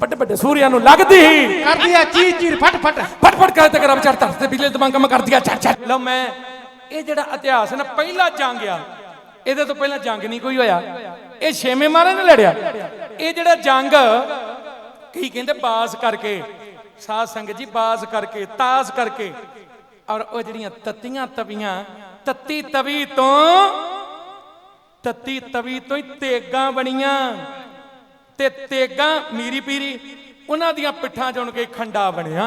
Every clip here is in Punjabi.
ਵੱਡੇ ਵੱਡੇ ਸੂਰਿਆਂ ਨੂੰ ਲੱਗਦੀ ਹੀ। ਕਰਦੀ ਆ ਚੀਰ ਚੀਰ ਫਟ ਫਟ। ਫਟ ਫਟ ਕਰੇ ਤੇ ਗਰਮ ਚੜ ਧਰਤ ਤੇ ਬਿਜਲੀ ਦਮਾਂ ਕੰਮ ਕਰ ਦਿਆ ਛੱਡ ਛੱਡ। ਲਓ ਮੈਂ ਇਹ ਜਿਹੜਾ ਇਤਿਹਾਸ ਹੈ ਨਾ ਪਹਿਲਾ ਜੰਗ ਆ। ਇਹਦੇ ਤੋਂ ਪਹਿਲਾਂ ਜੰਗ ਨਹੀਂ ਕੋਈ ਹੋਇਆ। ਇਹ ਛੇਵੇਂ ਮਹਾਰਾਜ ਨੇ ਲੜਿਆ। ਇਹ ਜਿਹੜਾ ਜੰਗ ਕੀ ਕਹਿੰਦੇ ਬਾਸ ਕਰਕੇ ਸਾਧ ਸੰਗਤ ਜੀ ਬਾਸ ਕਰਕੇ ਤਾਸ ਕਰਕੇ ਔਰ ਉਹ ਜਿਹੜੀਆਂ ਤੱਤੀਆਂ ਤਵੀਆਂ ਤੱਤੀ ਤਵੀ ਤੋਂ ਤੱਤੀ ਤਵੀ ਤੋਂ ਹੀ ਤੇਗਾਂ ਬਣੀਆਂ। ਤੇ ਤੇਗਾਂ ਮੀਰੀ ਪੀਰੀ, ਉਹਨਾਂ ਦੀਆਂ ਪਿੱਠਾਂ ਚੁਣ ਕੇ ਖੰਡਾ ਬਣਿਆ।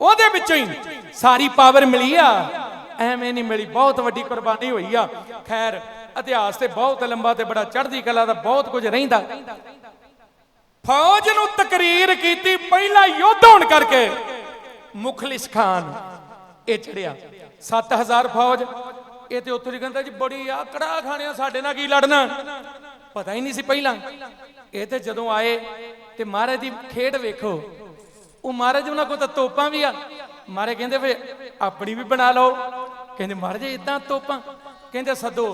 ਉਹਦੇ ਵਿੱਚੋਂ ਹੀ ਸਾਰੀ ਪਾਵਰ ਮਿਲੀ ਆ। ਐਵੇਂ ਨਹੀਂ ਮਿਲੀ, ਬਹੁਤ ਵੱਡੀ ਕੁਰਬਾਨੀ ਹੋਈ ਆ। ਖੈਰ, ਇਤਿਹਾਸ ਤੇ ਬਹੁਤ ਲੰਬਾ ਤੇ ਬੜਾ ਚੜ੍ਹਦੀ ਕਲਾ ਦਾ ਬਹੁਤ ਕੁਝ ਰਹਿੰਦਾ। ਫੌਜ ਨੂੰ ਤਕਰੀਰ ਕੀਤੀ ਪਹਿਲਾ ਯੁੱਧ ਹੋਣ ਕਰਕੇ ਮੁਖਲਿਸ ਖਾਨ ਇਹ ਚੜਿਆ 7000 ਫੌਜ, ਇਹ ਤੇ ਉੱਥੇ ਕਹਿੰਦਾ ਜੀ, ਬੜੀ ਆ ਕੜਾ ਖਾਣਿਆ, ਸਾਡੇ ਨਾਲ ਕੀ ਲੜਨਾ? ਪਤਾ ਹੀ ਨਹੀਂ ਸੀ ਪਹਿਲਾਂ। ਇਹ ਤੇ ਜਦੋਂ ਆਏ ਤੇ ਮਹਾਰਾਜ ਦੀ ਖੇਡ ਵੇਖੋ। ਉਹ ਮਹਾਰਾਜ ਉਹਨਾਂ ਕੋਲ ਤਾਂ ਤੋਪਾਂ ਵੀ ਆ। ਮਾਰੇ ਕਹਿੰਦੇ ਵੇ ਆਪਣੀ ਵੀ ਬਣਾ ਲਓ। ਕਹਿੰਦੇ ਮਹਾਰਾਜ ਇਦਾਂ ਤੋਪਾਂ। ਕਹਿੰਦੇ ਸੱਦੋ,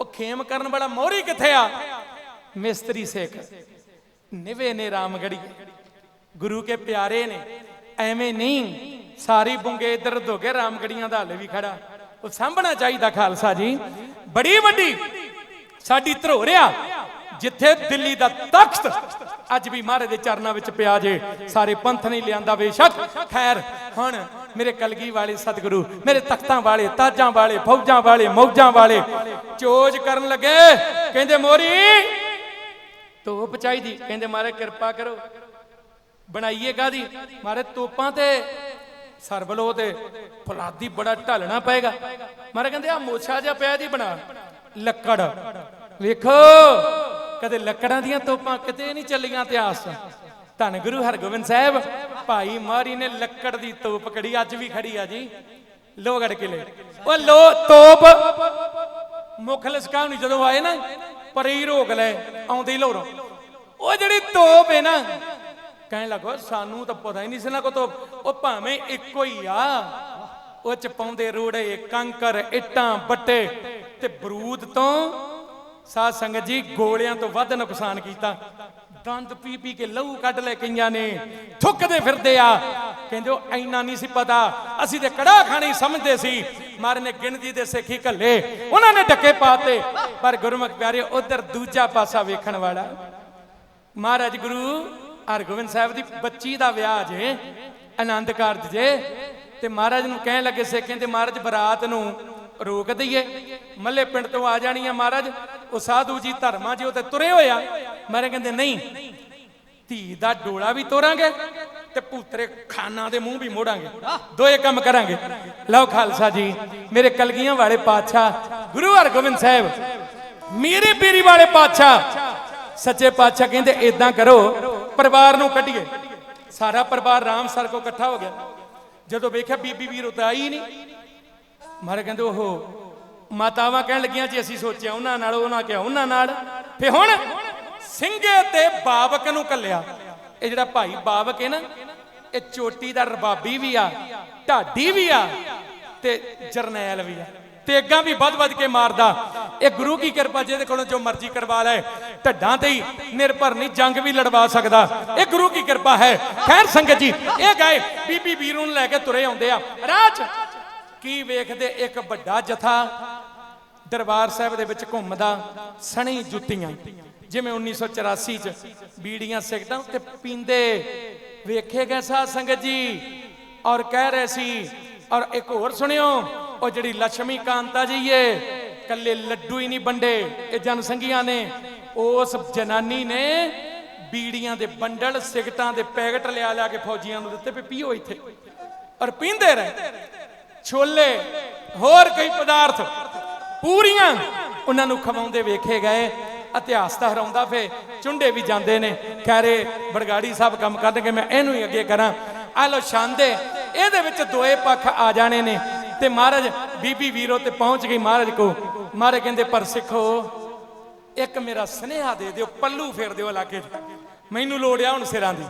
ਉਹ ਖੇਮ ਕਰਨ ਵਾਲਾ ਮੋਹਰੀ ਕਿੱਥੇ ਆ? ਮਿਸਤਰੀ ਸਿੱਖ ਨਿਵੇ ਨੇ ਰਾਮਗੜੀ ਗੁਰੂ ਕੇ ਪਿਆਰੇ ਨੇ। ਐਵੇਂ ਨਹੀਂ, ਸਾਰੀ ਬੁੰਗੇ ਇਧਰ ਧੋਗੇ ਰਾਮਗੜੀਆਂ ਦਾ ਹਲੇ ਵੀ ਖੜਾ। ਉਹ ਸਾਂਭਣਾ ਚਾਹੀਦਾ ਖਾਲਸਾ ਜੀ। ਬੜੀ ਵੱਡੀ। ਸਾਡੀ ਧਰੋਰਿਆ ਜਿੱਥੇ ਦਿੱਲੀ ਦਾ ਤਖਤ ਅੱਜ ਵੀ ਮਹਾਰਾਜ ਦੇ ਚਰਨਾਂ ਵਿੱਚ ਪਿਆ ਜੇ, ਸਾਰੇ ਪੰਥ ਨਹੀਂ ਲਿਆਂਦਾ ਬੇਸ਼ੱਕ। ਖੈਰ, ਹੁਣ ਮੇਰੇ ਕਲਗੀ ਵਾਲੇ ਸਤਿਗੁਰੂ, ਮੇਰੇ ਤਖਤਾਂ ਵਾਲੇ, ਤਾਜਾਂ ਵਾਲੇ, ਫੌਜਾਂ ਵਾਲੇ, ਮੌਜਾਂ ਵਾਲੇ ਚੋਜ ਕਰਨ ਲੱਗੇ। ਕਹਿੰਦੇ, ਮੋਰੀ, ਤੋਪ ਚਾਹੀਦੀ। ਕਹਿੰਦੇ ਮਹਾਰਾਜ ਕਿਰਪਾ ਕਰੋ। ਬਣਾਈਏ ਕਾਦੀ ਮਹਾਰਾਜ ਤੋਪਾਂ ਤੇ ਸਰਬਲੋ ਤੇ, ਫੁਲਾਦੀ ਬੜਾ ਢਲਣਾ ਪਏਗਾ। ਮਹਾਰਾਜ ਕਹਿੰਦੇ ਆ ਮੋਛਾ ਜਿਹਾ ਪਿਆ ਜੀ ਬਣਾ। ਲੱਕੜ। ਵੇਖੋ, ਕਦੇ ਲੱਕੜਾਂ ਦੀਆਂ ਤੋਪਾਂ ਕਿਤੇ ਨਹੀਂ ਚੱਲੀਆਂ ਇਤਿਹਾਸ ਧੰਨ ਗੁਰੂ ਹਰਗੋਬਿੰਦ ਸਾਹਿਬ, ਭਾਈ ਮਾਰੀ ਨੇ ਲੱਕੜ ਦੀ ਤੋਪ ਕੜੀ, ਅੱਜ ਵੀ ਖੜੀ ਆ ਜੀ। ਲੋਹਗੜ ਕਿਲੇ। ਉਹ ਲੋ ਤੋਪ। ਮੁਖਲਿਸ ਕਹਾਣੀ ਜਦੋਂ ਆਏ ਨਾ, ਪਰੇ ਰੋਕ ਲੈ, ਆਉਂਦੇ ਹੀ ਲੋਰੋਂ। ਉਹ ਜਿਹੜੀ ਤੋਪ ਹੈ ਨਾ, ਕਹਿਣ ਲੱਗੋ, ਸਾਨੂੰ ਤਾਂ ਪਤਾ ਹੀ ਨਹੀਂ ਸੀ ਨਾ ਕੋ ਤੋਪ। ਉਹ ਭਾਵੇਂ ਇੱਕੋ ਹੀ ਆ, ਉਹ ਚ ਪਾਉਂਦੇ ਰੋੜੇ, ਕੰਕਰ, ਇੱਟਾਂ, ਬੱਟੇ। ਤੇ ਬਰੂਦ ਤੋਂ ਸਾਧ ਸੰਗਤ ਜੀ ਗੋਲਿਆਂ ਤੋਂ ਵੱਧ ਨੁਕਸਾਨ ਕੀਤਾ। ਦੰਦ ਪੀ ਪੀ ਕੇ ਲਹੂ ਕੱਢ ਲੈ ਕਈਆਂ ਨੇ। ਥੁੱਕਦੇ ਫਿਰਦੇ ਆ। ਕਹਿੰਦੇ ਉਹ ਐਨਾ ਨਹੀਂ ਸੀ ਪਤਾ। ਅਸੀਂ ਤੇ ਕੜਾ ਖਾਣੀ ਸਮਝਦੇ ਸੀ। ਮਾਰੇ ਗਿਣਤੀ ਦੇ ਸਿੱਖੀ ਘੱਲੇ। ਉਹਨਾਂ ਨੇ ਡੱਕੇ ਪਾਤੇ। ਪਰ ਗੁਰਮੁਖ ਪਿਆਰੇ ਉਧਰ ਦੂਜਾ ਪਾਸਾ ਵੇਖਣ ਵਾਲਾ। ਮਹਾਰਾਜ ਗੁਰੂ ਹਰਗੋਬਿੰਦ ਸਾਹਿਬ ਦੀ ਬੱਚੀ ਦਾ ਵਿਆਹ ਜੇ ਆਨੰਦ ਕਾਰਜ ਜੇ, ਤੇ ਮਹਾਰਾਜ ਨੂੰ ਕਹਿਣ ਲੱਗੇ ਸੇ ਕਹਿੰਦੇ ਮਹਾਰਾਜ ਬਰਾਤ ਨੂੰ ਰੋਕ ਦਈਏ ਮੱਲੇ ਪਿੰਡ ਤੋਂ ਆ ਜਾਣੀ ਆ ਮਹਾਰਾਜ। ਉਹ ਸਾਧੂ ਜੀ ਧਰਮਾਂ ਜੀ ਉਹ ਤੁਰੇ ਹੋਇਆ ਮਾਰੇ ਕਹਿੰਦੇ, ਨਹੀਂ, ਧੀ ਦਾ ਡੋਲਾ ਵੀ ਤੋਰਾਂਗੇ ਤੇ ਪੂਤਰੇ ਖਾਨਾ ਦੇ ਮੂੰਹ ਵੀ ਮੋੜਾਂਗੇ। ਦੋਏ ਕੰਮ ਕਰਾਂਗੇ। ਲਓ ਖਾਲਸਾ ਜੀ, ਮੇਰੇ ਕਲਗੀਆਂ ਵਾਲੇ ਪਾਤਸ਼ਾਹ, ਗੁਰੂ ਹਰਗੋਬਿੰਦ ਸਾਹਿਬ, ਮੇਰੇ ਪੀਰੀ ਵਾਲੇ ਪਾਤਸ਼ਾਹ, ਸੱਚੇ ਪਾਤਸ਼ਾਹ ਕਹਿੰਦੇ ਇਦਾਂ ਕਰੋ, ਪਰਿਵਾਰ ਨੂੰ ਕੱਢੀਏ। ਸਾਰਾ ਪਰਿਵਾਰ ਰਾਮਸਰ ਕੋ ਇਕੱਠਾ ਹੋ ਗਿਆ। ਜਦੋਂ ਵੇਖਿਆ ਬੀਬੀ ਵੀਰ ਉਤੇ ਆਈ ਨਹੀਂ ਮਾਰੇ ਕਹਿੰਦੇ ਉਹ ਮਾਤਾਵਾਂ ਕਹਿਣ ਲੱਗੀਆਂ ਜੀ, ਅਸੀਂ ਸੋਚਿਆ ਉਹਨਾਂ ਨਾਲ, ਉਹਨਾਂ ਕਿਹਾ ਉਹਨਾਂ ਨਾਲ। ਫੇ ਹੁਣ ਸਿੰਘੇ ਤੇ ਬਾਬਕ ਨੂੰ ਕੱਲਿਆ। ਇਹ ਜਿਹੜਾ ਭਾਈ ਬਾਬਕ ਹੈ ਨਾ, ਇਹ ਚੋਟੀ ਦਾ ਰਬਾਬੀ ਵੀ ਆ, ਢਾਡੀ ਵੀ ਆ ਤੇ ਜਰਨੈਲ ਵੀ ਆ। ਤੇਗਾਂ ਵੀ ਵੱਧ ਵੱਧ ਕੇ ਮਾਰਦਾ। ਇਹ ਗੁਰੂ ਕੀ ਕਿਰਪਾ, ਜਿਹਦੇ ਕੋਲੋਂ ਜੋ ਮਰਜ਼ੀ ਕਰਵਾ ਲੈ ਢੱਡਾਂ ਤੇ ਹੀ ਨਿਰਭਰ ਨਹੀਂ, ਜੰਗ ਵੀ ਲੜਵਾ ਸਕਦਾ। ਇਹ ਗੁਰੂ ਕੀ ਕਿਰਪਾ ਹੈ। ਖੈਰ ਸੰਗਤ ਜੀ, ਇਹ ਗਏ ਬੀਬੀ ਵੀਰੂ ਨੂੰ ਲੈ ਕੇ ਤੁਰੇ ਆਉਂਦੇ ਆ। ਰਾਜ ਕੀ ਵੇਖਦੇ ਇੱਕ ਵੱਡਾ ਜਥਾ ਦਰਬਾਰ ਸਾਹਿਬ ਦੇ ਵਿੱਚ ਘੁੰਮਦਾ, ਸਣੀ ਜੁੱਤੀਆਂ। ਜਿਵੇਂ 1984 ਚ ਬੀੜੀਆਂ ਸਿਗਟਾਂ ਤੇ ਪੀਂਦੇ ਵੇਖੇ ਗਏ ਸਾਧ ਸੰਗਤ ਜੀ ਔਰ ਕਹਿ ਰਹੇ ਸੀ, ਔਰ ਇੱਕ ਹੋਰ ਸੁਣਿਓ, ਉਹ ਜਿਹੜੀ ਲక్ష్ਮੀ ਕਾਂਤਾ ਜੀ ਏ ਕੱਲੇ ਲੱਡੂ ਹੀ ਨਹੀਂ ਵੰਡੇ, ਇਹ ਜਨਸੰਗੀਆਂ ਨੇ। ਉਸ ਜਨਾਨੀ ਨੇ ਬੀੜੀਆਂ ਦੇ ਬੰਡਲ, ਸਿਗਟਾਂ ਦੇ ਪੈਕਟ ਲਿਆ ਲਿਆ ਕੇ ਫੌਜੀਆਂ ਨੂੰ ਦਿੱਤੇ ਵੀ ਪੀਓ ਇੱਥੇ। ਔਰ ਪੀਂਦੇ ਰਹੇ। ਛੋਲੇ, ਹੋਰ ਕਈ ਪਦਾਰਥ ਪੂਰੀਆਂ ਉਹਨਾਂ ਨੂੰ ਖਵਾਉਂਦੇ ਵੇਖੇ ਗਏ, ਇਤਿਹਾਸ ਤਾਂ ਹਰਾਉਂਦਾ ਫੇ ਚੁੰਡੇ ਵੀ ਜਾਂਦੇ ਨੇ। ਖੈਰੇ ਬੜਗਾੜੀ ਸਾਹਿਬ ਕੰਮ ਕਰਨਗੇ, ਮੈਂ ਇਹਨੂੰ ਹੀ ਅੱਗੇ ਕਰਾਂ। ਆ ਲੋ ਸ਼ਾਂਦੇ ਇਹਦੇ ਵਿੱਚ ਦੋਏ ਪੱਖ ਆ ਜਾਣੇ ਨੇ। ਤੇ ਮਹਾਰਾਜ, ਬੀਬੀ ਵੀਰੋ ਤੇ ਪਹੁੰਚ ਗਈ ਮਹਾਰਾਜ ਕੋ ਮਹਾਰਾਜ ਕਹਿੰਦੇ, ਪਰ ਸਿੱਖੋ, ਇੱਕ ਮੇਰਾ ਸਨੇਹਾ ਦੇ ਦਿਓ, ਪੱਲੂ ਫੇਰ ਦਿਓ ਇਲਾਕੇ 'ਚ ਮੈਨੂੰ ਲੋੜ ਆ ਹੁਣ ਸਿਰਾਂ ਦੀ।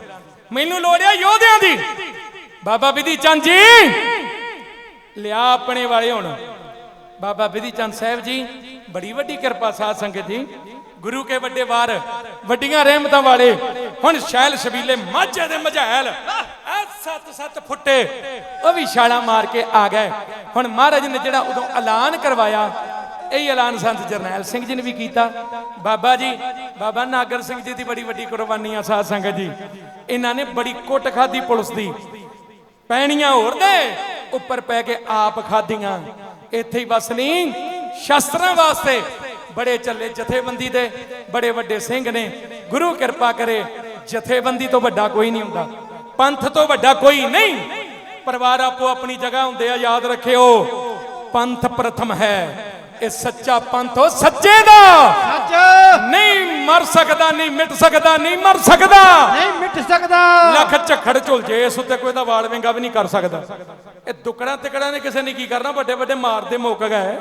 ਮੈਨੂੰ ਲੋੜ ਆ ਯੋਧਿਆਂ ਦੀ। ਬਾਬਾ ਵਿਧੀ ਚੰਦ ਜੀ ਲਿਆ ਆਪਣੇ ਵਾਲੇ ਹੁਣ। ਬਾਬਾ ਵਿਧੀ ਚੰਦ ਸਾਹਿਬ ਜੀ, ਬੜੀ ਵੱਡੀ ਕਿਰਪਾ ਸਾਧ ਸੰਗਤ ਜੀ। ਗੁਰੂ ਕੇ ਵੱਡੇ ਵਾਰ, ਵੱਡੀਆਂ ਰਹਿਮਤਾਂ ਵਾਲੇ। ਹੁਣ ਸ਼ੈਲ ਸ਼ਬੀਲੇ ਮਾਝੇ ਦੇ ਮਝੈਲ। ਐ ਸੱਤ ਸੱਤ ਫੁੱਟੇ, ਉਹ ਵੀ ਛਾਲਾ ਮਾਰ ਕੇ ਆ ਗਏ। ਹੁਣ ਮਹਾਰਾਜ ਨੇ ਜਿਹੜਾ ਉਦੋਂ ਐਲਾਨ ਕਰਵਾਇਆ, ਇਹ ਐਲਾਨ ਸੰਤ ਜਰਨੈਲ ਸਿੰਘ ਜੀ ਨੇ ਵੀ ਕੀਤਾ। ਬਾਬਾ ਜੀ, ਬਾਬਾ ਨਾਗਰ ਸਿੰਘ ਜੀ ਦੀ ਬੜੀ ਵੱਡੀ ਕੁਰਬਾਨੀ ਆ ਸਾਧ ਸੰਗਤ ਜੀ। ਇਹਨਾਂ ਨੇ ਬੜੀ ਕੁੱਟ ਖਾਦੀ ਪੁਲਿਸ ਦੀ। ਪੈਣੀਆਂ ਹੋਰ ਦੇ ਉੱਪਰ ਪੈ ਕੇ ਆਪ ਖਾਧੀਆਂ। ਇੱਥੇ ਹੀ ਬਸ ਨਹੀਂ ਸ਼ਸਤਰਾਂ ਵਾਸਤੇ। ਬੜੇ ਚੱਲੇ ਜਥੇਬੰਦੀ ਦੇ, ਬੜੇ ਵੱਡੇ ਸਿੰਘ ਨੇ। ਗੁਰੂ ਕਿਰਪਾ ਕਰੇ, ਜਥੇਬੰਦੀ ਤੋਂ ਵੱਡਾ ਕੋਈ ਨਹੀਂ ਹੁੰਦਾ। ਪੰਥ ਤੋਂ ਵੱਡਾ ਕੋਈ ਨਹੀਂ। ਪਰਿਵਾਰ ਆਪੋ ਆਪਣੀ ਜਗ੍ਹਾ ਹੁੰਦੇ ਆ, ਯਾਦ ਰੱਖਿਓ। ਪੰਥ ਪ੍ਰਥਮ ਹੈ। ਇਹ ਸੱਚਾ ਪੰਥ ਉਹ ਸੱਚੇ ਦਾ। ਸੱਚ। ਨਹੀਂ ਮਰ ਸਕਦਾ ਨਹੀਂ ਮਿਟ ਸਕਦਾ ਨਹੀਂ ਮਰ ਸਕਦਾ। ਨਹੀਂ ਮਿਟ ਸਕਦਾ। ਲੱਖ ਝੱਖੜ ਝੁਲ ਜੇ ਇਸ ਉੱਤੇ ਕੋਈ ਦਾ ਵਾਲ ਵਿੰਗਾ ਵੀ ਨਹੀਂ ਕਰ ਸਕਦਾ। ਇਹ ਦੁਕੜਾਂ ਤਿਕੜਾਂ ਨੇ ਕਿਸੇ ਨੇ ਕੀ ਕਰਨਾ ਵੱਡੇ ਵੱਡੇ ਮਾਰਦੇ ਮੁੱਕ ਗਏ।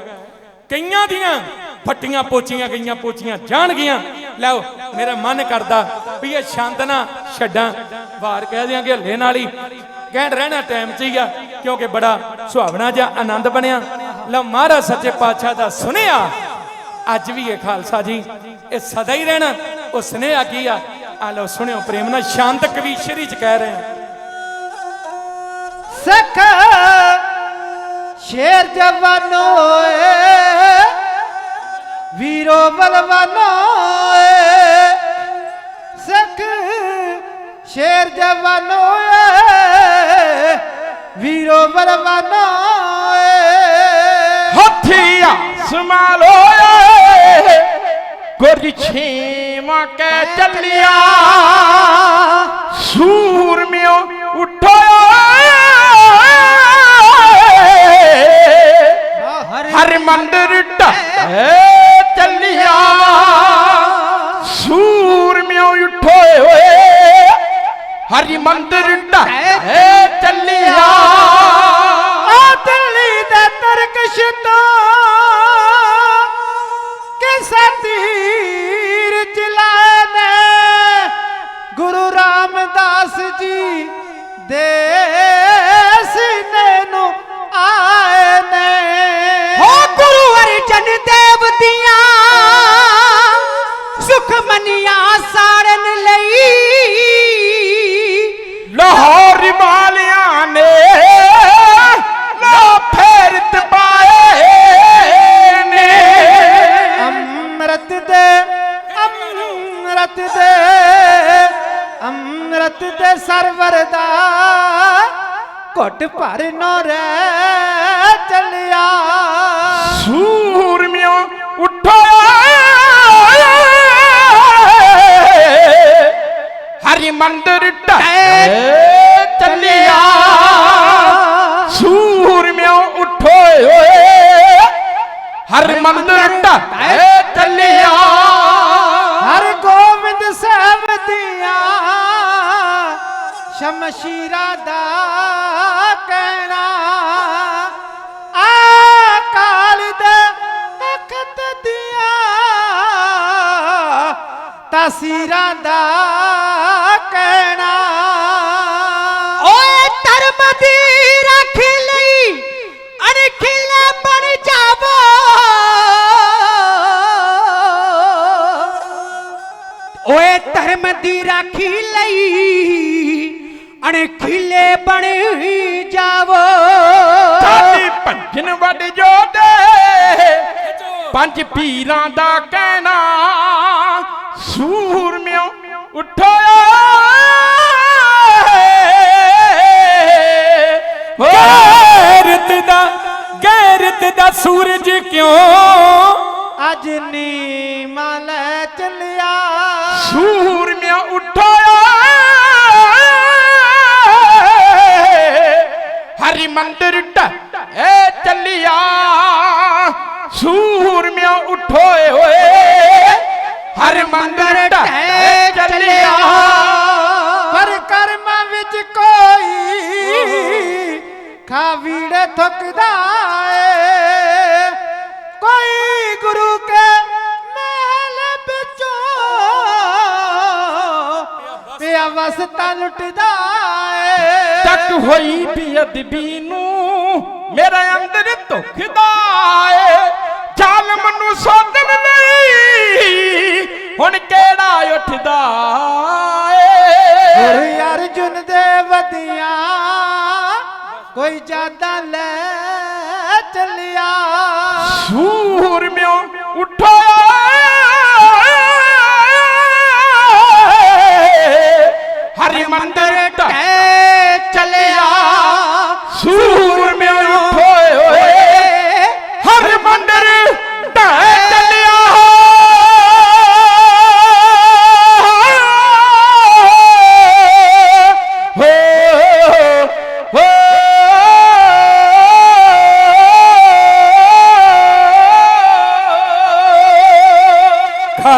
ਕਈਆਂ ਦੀਆਂ ਫੱਟੀਆਂ ਪੋਚੀਆਂ ਗਈਆਂ ਪੋਚੀਆਂ ਜਾਣਗੀਆਂ ਲਓ ਮੇਰਾ ਮਨ ਕਰਦਾ ਵੀ ਇਹ ਛੰਦ ਨਾ ਛੱਡਾਂ। ਵਾਰ ਕਹਿ ਦਿਆਂਗੇ ਹੱਲੇ ਨਾਲ ਹੀ। ਕਹਿਣ ਰਹਿਣਾ ਟਾਈਮ ਚ ਹੀ ਆ ਕਿਉਂਕਿ ਬੜਾ ਸੁਹਾਵਣਾ ਜਿਹਾ ਆਨੰਦ ਬਣਿਆ। ਲਓ ਮਹਾਰਾਜ ਸੱਚੇ ਪਾਤਸ਼ਾਹ ਦਾ ਸੁਨੇਹਾ। ਅੱਜ ਵੀ ਇਹ ਖਾਲਸਾ ਜੀ, ਇਹ ਸਦਾ ਹੀ ਰਹਿਣਾ, ਉਹ ਸੁਨੇਹਾ ਕੀ ਆ? ਆ ਲਓ ਸੁਣਿਓ ਪ੍ਰੇਮ ਨਾਲ, ਸ਼ਾਂਤ ਕਵੀਸ਼ਰੀ ਚ ਕਹਿ ਰਹੇ ਆ। ਸਖ ਸ਼ੇਰ ਜਵਾਨੋ ਏ, ਵੀਰੋ ਬਲਵਾਨੋ ਏ, ਸਖ ਸ਼ੇਰ ਜਵਾਨੋ ਏ, ਵੀਰੋ ਬਲਵਾਨੋ ਏ। ਹੱਥੀਆ ਸੰਭਾਲੋ ਏ ਗੁਰਜ ਛੇਵਾਂ ਕਹਿ ਚੱਲਿਆ ਸੂਰਮਿਓ ਉਠੋ ਹਰ ਮੰਦਰ ਢੇ ਚੱਲਿਆ ਸੂਰਮਿਓ ਉਠੋ ਓਏ। ਹਰੀ ਮੰਦਰ ਢੇ ਮੰਦਰ ਢੇ ਚੱਲਿਆ ਸੂਰਮਿਓ ਉਠੋ ਓਏ। ਹਰ ਮੰਦਰ ਢੇ ਚੱਲਿਆ ਹਰ ਗੋਬਿੰਦ ਸਾਹਿਬ ਦੀਆਂ ਸ਼ਮਸ਼ੀਰਾਂ ਦਾ ਕਹਿਣਾ। ਆ ਕਾਲ ਦੇ ਤਖਤ ਦੀਆਂ ਤਾਸੀਰਾਂ ਦਾ ਦੀ ਰਾਖੀ ਲਈ ਅਣਖਿਲੇ ਬਣ ਜਾਵੋ। ਸਾਡੀ ਭੰਜਨ ਵੱਡ ਜੋਦੇ ਪੰਜ ਪੀਰਾਂ ਦਾ ਕਹਿਣਾ ਸੂਰਮਿਓ ਉਠੋ ਗੈਰਤ ਦਾ ਗੈਰਤ ਦਾ ਸੂਰਜ ਕਿਉਂ? ਅੱਜ ਚੱਲਿਆ ਸੂਰਮਿਓ ਉਠੋ ਹਰੀ ਮੰਦਰ ਢੇ ਚੱਲਿਆ। ਸੂਰਮਿਓ ਉਠੋ ਓਏ ਹਰ ਮੰਦਰ ਢੇ ਚੱਲਿਆ। ਪਰ ਕਰਮਾਂ ਵਿੱਚ ਕੋਈ ਖਾਵੀੜੇ ਥੁੱਕਦਾ ਮੇਰਾ ਵਸਤਾ ਲੁੱਟਦਾ ਏ। ਤੱਕ ਹੋਈ ਬੇਅਦਬੀ ਨੂੰ ਮੇਰੇ ਅੰਦਰ ਧੁਖਦਾ ਏ। ਜ਼ਾਲਮ ਨੂੰ ਸੋਧਣ ਨਹੀਂ ਹੁਣ ਕਿਹੜਾ ਉੱਠਦਾ ਏ। ਗੁਰ ਅਰਜੁਨ ਦੇ ਵਧੀਆਂ ਕੋਈ ਜਾਦਾ ਲੈ ਚੱਲਿਆ। ਸੂਰ ਮਿਉਂ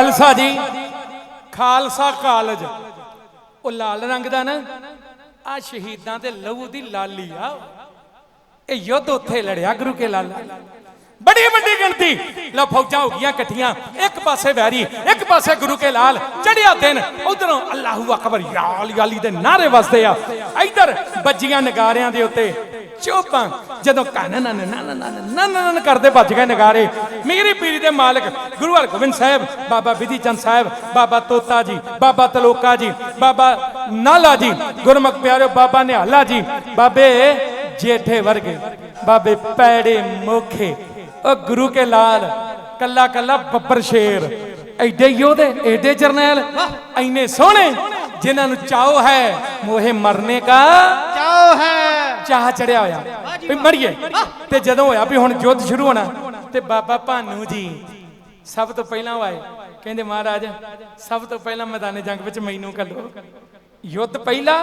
ਖਾਲਸਾ ਜੀ। ਖਾਲਸਾ ਕਾਲਜ। ਉਹ ਲਾਲ ਰੰਗ ਦਾ ਨਾ ਆ ਸ਼ਹੀਦਾਂ ਦੇ ਲਹੂ ਦੀ ਲਾਲੀ ਆ। ਇਹ ਯੁੱਧ ਉੱਥੇ ਲੜਿਆ ਗੁਰੂ ਕੇ ਲਾਲਾ। ਬੜੀ ਵੱਡੀ ਗਿਣਤੀ। ਲੋ ਫੌਜਾਂ ਹੋ ਗਈਆਂ ਇਕੱਠੀਆਂ। ਇੱਕ ਪਾਸੇ ਵੈਰੀ, ਇੱਕ ਪਾਸੇ ਗੁਰੂ ਕੇ ਲਾਲ। ਚੜਿਆ ਦਿਨ ਉਧਰੋਂ ਅੱਲਾਹੂ ਅਕਬਰ, ਯਾਲ ਯਾਲੀ ਦੇ ਨਾਰੇ ਵੱਜਦੇ ਆ। ਇੱਧਰ ਬੱਜੀਆਂ ਨਗਾਰਿਆਂ ਦੇ ਉੱਤੇ ਚੋਪਾਂ। ਜਦੋਂ ਕੰਨ ਨਨ ਨਨ ਨਨ ਨਨ ਕਰਦੇ ਵੱਜ ਗਏ ਨਗਾਰੇ। ਮੇਰੀ ਪੀਰੀ ਦੇ ਮਾਲਕ ਗੁਰੂ ਹਰਗੋਬਿੰਦ ਸਾਹਿਬ, ਬਾਬਾ ਵਿਧੀ ਚੰਦ ਸਾਹਿਬ, ਬਾਬਾ ਤੋਤਾ ਜੀ, ਬਾਬਾ ਤਲੋਕਾ ਜੀ, ਬਾਬਾ ਨਾਲਾ ਜੀ, ਗੁਰਮੁਖ ਪਿਆਰਿਓ ਬਾਬਾ ਨਿਹਾਲਾ ਜੀ। ਬਾਬੇ ਜੇਠੇ ਵਰਗੇ, ਬਾਬੇ ਪੈੜੇ ਮੋਖੇ ਉਹ ਗੁਰੂ ਕੇ ਲਾਲ ਕੱਲਾ ਕੱਲਾ ਬੱਬਰ ਸ਼ੇਰ। ਐਡੇ ਯੋਧੇ ਐਡੇ ਜਰਨੈਲ ਐਨੇ ਸੋਹਣੇ ਜਿਨ੍ਹਾਂ ਨੂੰ ਚਾਹੋ ਹੈ ਮੋਹੇ ਮਰਨੇ ਕਾ। ਚਾਹ ਹੈ। ਚਾਹ ਚੜਿਆ ਹੋਇਆ। ਵੀ ਮਰੀਏ ਤੇ ਜਦੋਂ ਹੋਇਆ ਵੀ ਹੁਣ ਯੁੱਧ ਸ਼ੁਰੂ ਹੋਣਾ ਤੇ ਬਾਬਾ ਭਾਨੂ ਜੀ ਸਭ ਤੋਂ ਪਹਿਲਾਂ ਆਏ। ਕਹਿੰਦੇ ਮਹਾਰਾਜ ਸਭ ਤੋਂ ਪਹਿਲਾਂ ਮੈਦਾਨੇ ਜੰਗ ਵਿੱਚ ਮੈਨੂੰ ਕੱਢੋ ਯੁੱਧ ਪਹਿਲਾ